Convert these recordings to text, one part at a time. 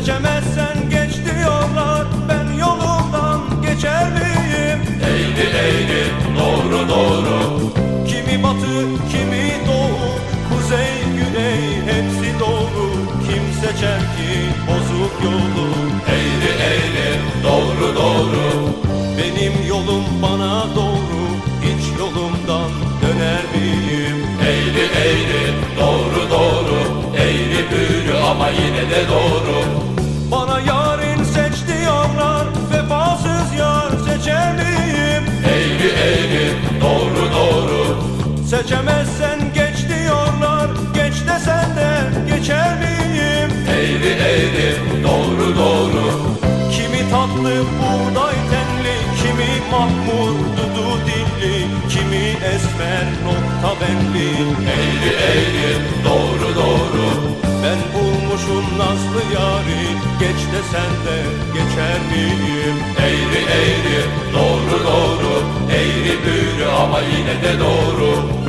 Seçemezsen geç diyorlar. Ben yolumdan geçer miyim? Eğri eğri doğru doğru. Kimi batı kimi doğu. Kuzey güney hepsi doğru. Kim seçer ki bozuk yolu? Eğri eğri doğru doğru. Benim yolum bana doğru. Hiç yolumdan döner miyim? Eğri eğri doğru doğru. Eğri büğrü ama yine de doğru Seçemezsen geç diyorlar Geç desen de geçer miyim? Eğri eğri doğru doğru. Kimi tatlı buğday tenli Kimi mahmur dudu dilli Kimi esmer nokta benli. Eğri eğri doğru doğru. Ben bulmuşum nazlı yari Geç desen de geçer miyim? Eğri eğri doğru doğru. Eğri büğrü ama yine de doğru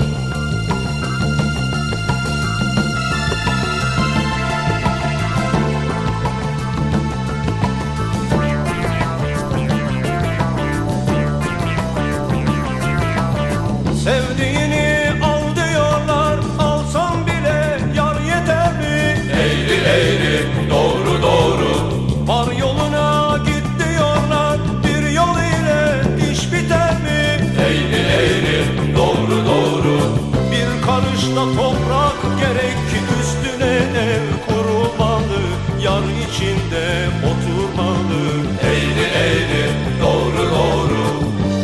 Bir karışta toprak gerek Üstüne ev kurulmalı Yar içinde oturmalı. Eğri eğri doğru doğru.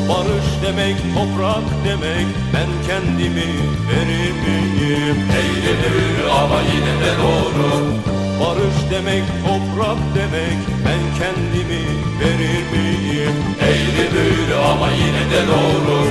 Barış demek toprak demek. Ben kendimi verir miyim? Eğri büğrü ama yine de doğru. Barış demek toprak demek. Ben kendimi verir miyim? Eğri büğrü ama yine de doğru